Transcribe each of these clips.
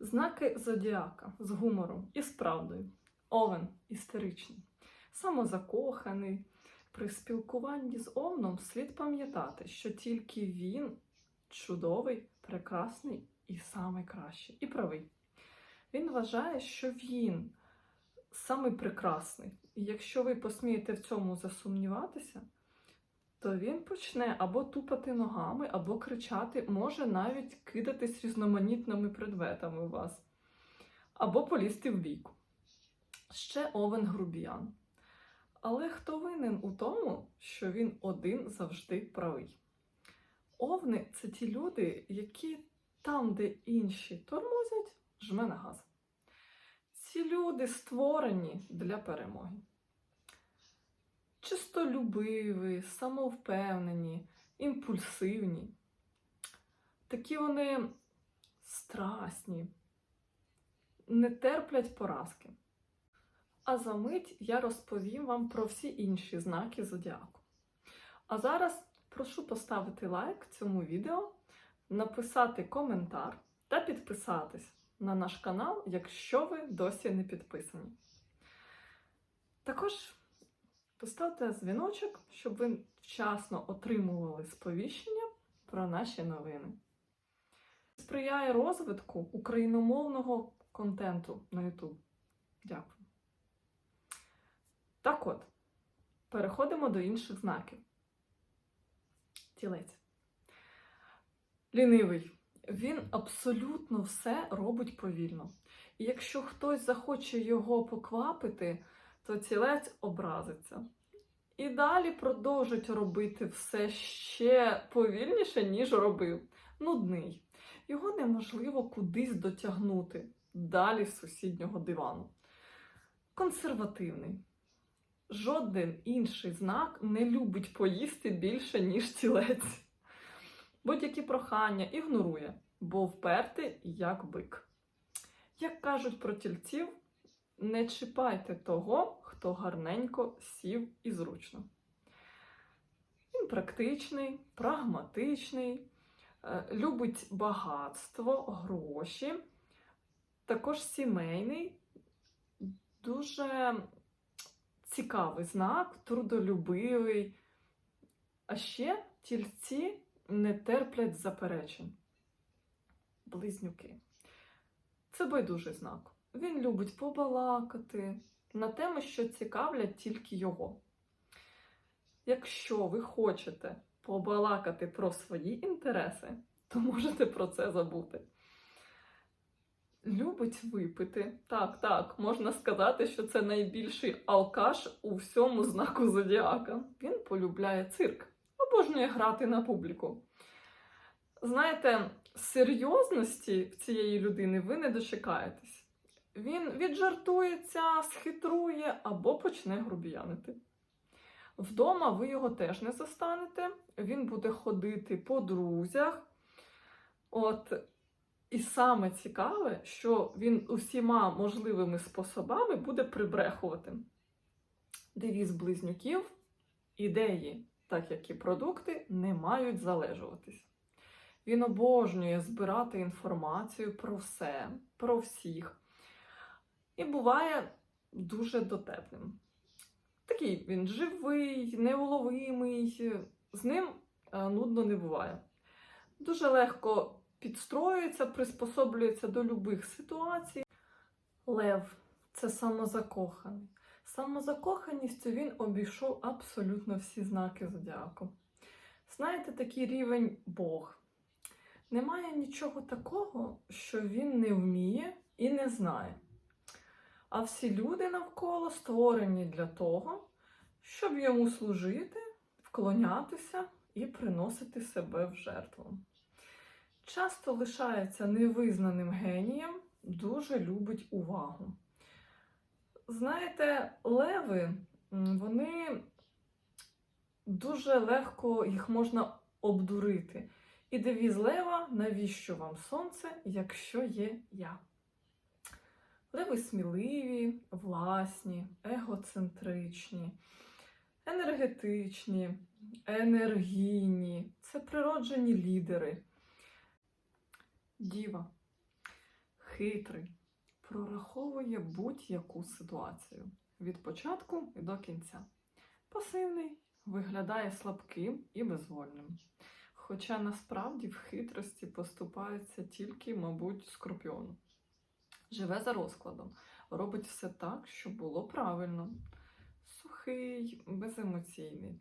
Знаки зодіака з гумором і з правдою. Овен істеричний, самозакоханий. При спілкуванні з Овном слід пам'ятати, що тільки він чудовий, прекрасний і самий кращий, і правий. Він вважає, що він самий прекрасний. І якщо ви посмієте в цьому засумніватися, то він почне або тупати ногами, або кричати, може навіть кидатись різноманітними предметами у вас, або полізти в бійку. Ще овен грубіян. Але хто винен у тому, що він один завжди правий? Овни це ті люди, які там, де інші тормозять, жме на газ. Ці люди створені для перемоги. Чистолюбиві, самовпевнені, імпульсивні. Такі вони страсні, не терплять поразки. А за мить я розповім вам про всі інші знаки зодіаку. А зараз прошу поставити лайк цьому відео, написати коментар та підписатись на наш канал, якщо ви досі не підписані. Також поставте дзвіночок, щоб ви вчасно отримували сповіщення про наші новини. Сприяє розвитку україномовного контенту на YouTube. Дякую. Так от, переходимо до інших знаків. Тілець. Лінивий. Він абсолютно все робить повільно. І якщо хтось захоче його поквапити, то тілець образиться. І далі продовжить робити все ще повільніше, ніж робив. Нудний. Його неможливо кудись дотягнути далі з сусіднього дивану. Консервативний. Жоден інший знак не любить поїсти більше, ніж тілець. Будь-які прохання ігнорує, бо впертий як бик. Як кажуть про тільців, не чіпайте того, хто гарненько сів і зручно. Він практичний, прагматичний, е, любить багатство, гроші, також сімейний, дуже цікавий знак, трудолюбивий. А ще тільці не терплять заперечень. Близнюки. Це байдужий знак. Він любить побалакати на теми, що цікавлять тільки його. Якщо ви хочете побалакати про свої інтереси, то можете про це забути. Любить випити. Так, так, можна сказати, що це найбільший алкаш у всьому знаку зодіака. Він полюбляє цирк, обожнює грати на публіку. Знаєте, серйозності в цієї людини ви не дочекаєтесь. Він віджартується, схитрує або почне грубіянити. Вдома ви його теж не застанете, він буде ходити по друзях. От, і саме цікаве, що він усіма можливими способами буде прибрехувати. Девіз близнюків, ідеї, так як і продукти, не мають залежуватись. Він обожнює збирати інформацію про все, про всіх. І буває дуже дотепним. Такий він живий, неуловимий, з ним е, нудно не буває. Дуже легко підстроюється, приспособлюється до любих ситуацій. Лев це самозакоханий. Самозакоханістю він обійшов абсолютно всі знаки зодіаку. Знаєте, такий рівень Бог. Немає нічого такого, що він не вміє і не знає. А всі люди навколо створені для того, щоб йому служити, вклонятися і приносити себе в жертву. Часто лишається невизнаним генієм, дуже любить увагу. Знаєте, леви, вони дуже легко їх можна обдурити. І девіз лева, навіщо вам сонце, якщо є я? Леви сміливі, власні, егоцентричні, енергетичні, енергійні. Це природжені лідери. Діва. Хитрий. Прораховує будь-яку ситуацію від початку до кінця. Пасивний виглядає слабким і безвольним. Хоча насправді в хитрості поступається тільки, мабуть, скорпіон. Живе за розкладом, робить все так, щоб було правильно. Сухий, беземоційний.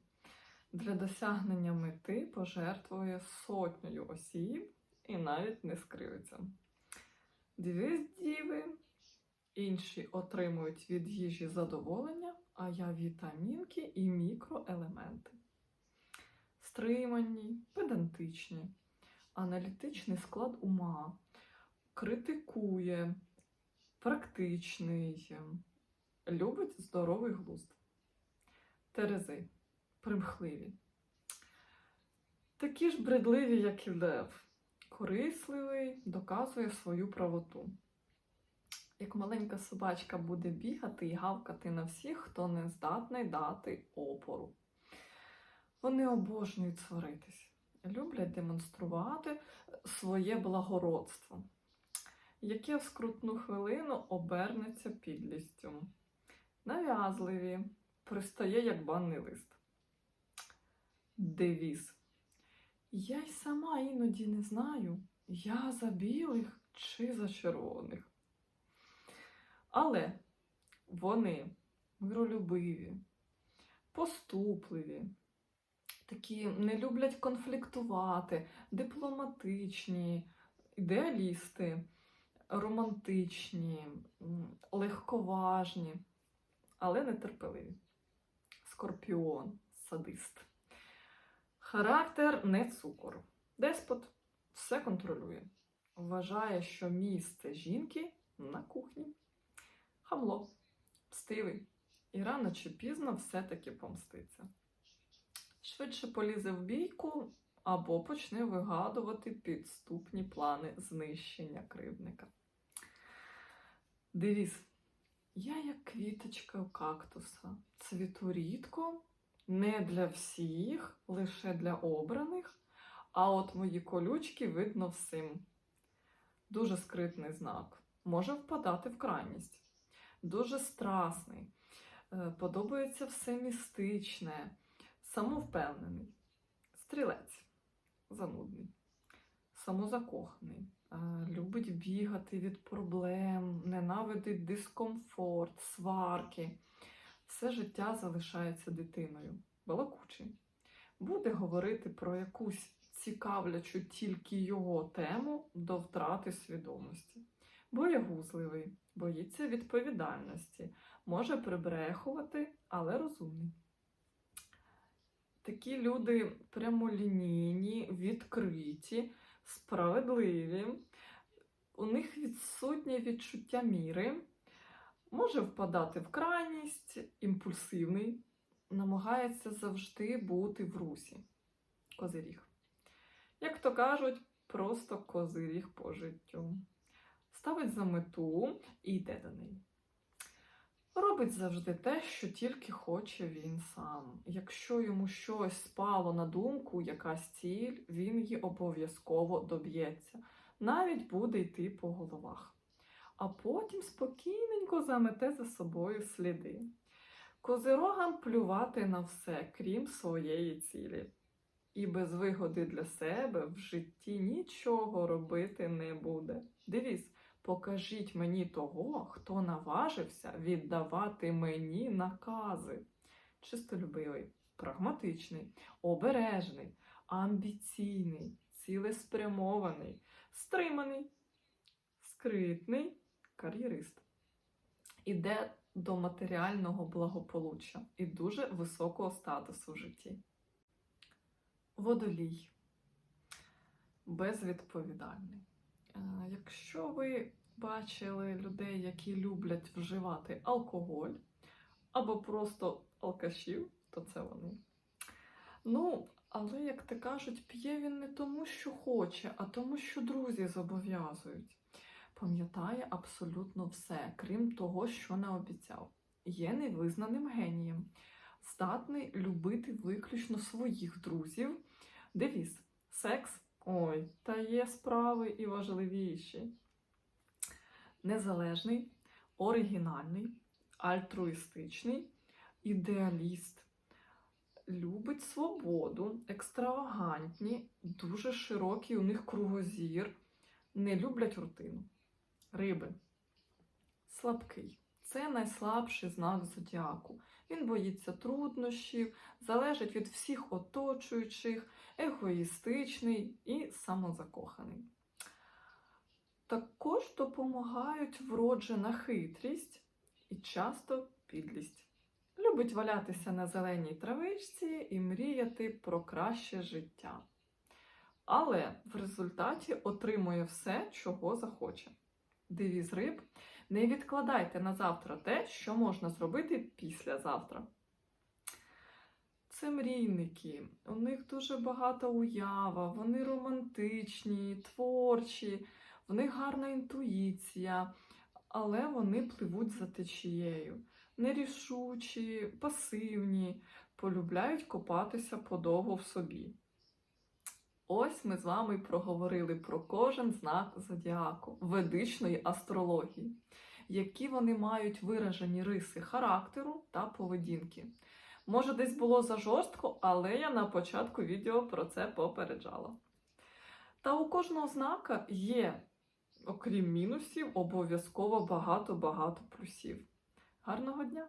Для досягнення мети пожертвує сотнею осіб і навіть не скривиться. Дві діви, інші отримують від їжі задоволення, а я вітамінки і мікроелементи. Стримані, педантичні, аналітичний склад ума, критикує, практичний, любить здоровий глузд. Терези примхливі. Такі ж бредливі, як і лев. Корисливий, доказує свою правоту. Як маленька собачка буде бігати і гавкати на всіх, хто не здатний дати опору. Вони обожнюють сваритись, люблять демонструвати своє благородство, яке в скрутну хвилину обернеться підлістю. Нав'язливі, пристає як банний лист. Девіз. Я й сама іноді не знаю, я за білих чи за червоних. Але вони миролюбиві, поступливі, такі не люблять конфліктувати, дипломатичні, ідеалісти, романтичні, легковажні, але нетерпеливі. Скорпіон, садист. Характер не цукор. Деспот все контролює. Вважає, що місце жінки на кухні. Хамло, мстивий. І рано чи пізно все-таки помститься. Швидше полізе в бійку або почне вигадувати підступні плани знищення кривдника. Девіз. Я як квіточка у кактуса. Цвіту рідко, не для всіх, лише для обраних, а от мої колючки видно всім. Дуже скритний знак. Може впадати в крайність. Дуже страсний. Е, Подобається все містичне, самовпевнений. Стрілець занудний, самозакоханий, е, любить бігати від проблем, ненавидить дискомфорт, сварки. Все життя залишається дитиною, балакучий. Буде говорити про якусь цікавлячу тільки його тему до втрати свідомості. Боягузливий, боїться відповідальності, може прибрехувати, але розумний. Такі люди прямолінійні, відкриті, справедливі. У них відсутнє відчуття міри, може впадати в крайність, імпульсивний, намагається завжди бути в русі. Козиріг. Як то кажуть, просто козиріг по життю. Ставить за мету і йде до неї. Робить завжди те, що тільки хоче він сам. Якщо йому щось спало на думку, якась ціль, він її обов'язково доб'ється, навіть буде йти по головах. А потім спокійненько замете за собою сліди. Козирогам плювати на все, крім своєї цілі. І без вигоди для себе в житті нічого робити не буде. Дивіться, покажіть мені того, хто наважився віддавати мені накази. Чистолюбивий, прагматичний, обережний, амбіційний, цілеспрямований, стриманий, скритний кар'єрист. Іде до матеріального благополуччя і дуже високого статусу в житті. Водолій. Безвідповідальний. Якщо ви бачили людей, які люблять вживати алкоголь або просто алкашів, то це вони. Ну, але, як то кажуть, п'є він не тому, що хоче, а тому, що друзі зобов'язують. Пам'ятає абсолютно все, крім того, що не обіцяв. Є невизнаним генієм, здатний любити виключно своїх друзів. Девіз секс Ой, та є справи і важливіші. незалежний, оригінальний, альтруїстичний, ідеаліст, любить свободу, екстравагантні, дуже широкий у них кругозір, не люблять рутину. Риби. Слабкий. Це найслабший знак зодіаку. Він боїться труднощів, залежить від всіх оточуючих, егоїстичний і самозакоханий. Також допомагають вроджена хитрість і часто підлість. Любить валятися на зеленій травичці і мріяти про краще життя. Але в результаті отримує все, чого захоче. Девіз риб не відкладайте на завтра те, що можна зробити післязавтра. Це мрійники, у них дуже багата уява, вони романтичні, творчі, в них гарна інтуїція, але вони пливуть за течією. Нерішучі, пасивні, полюбляють копатися подовго в собі. Ось ми з вами проговорили про кожен знак зодіаку ведичної астрології, які вони мають виражені риси характеру та поведінки. Може, десь було зажорстко, але я на початку відео про це попереджала. Та у кожного знака є, окрім мінусів, обов'язково багато-багато плюсів. Гарного дня!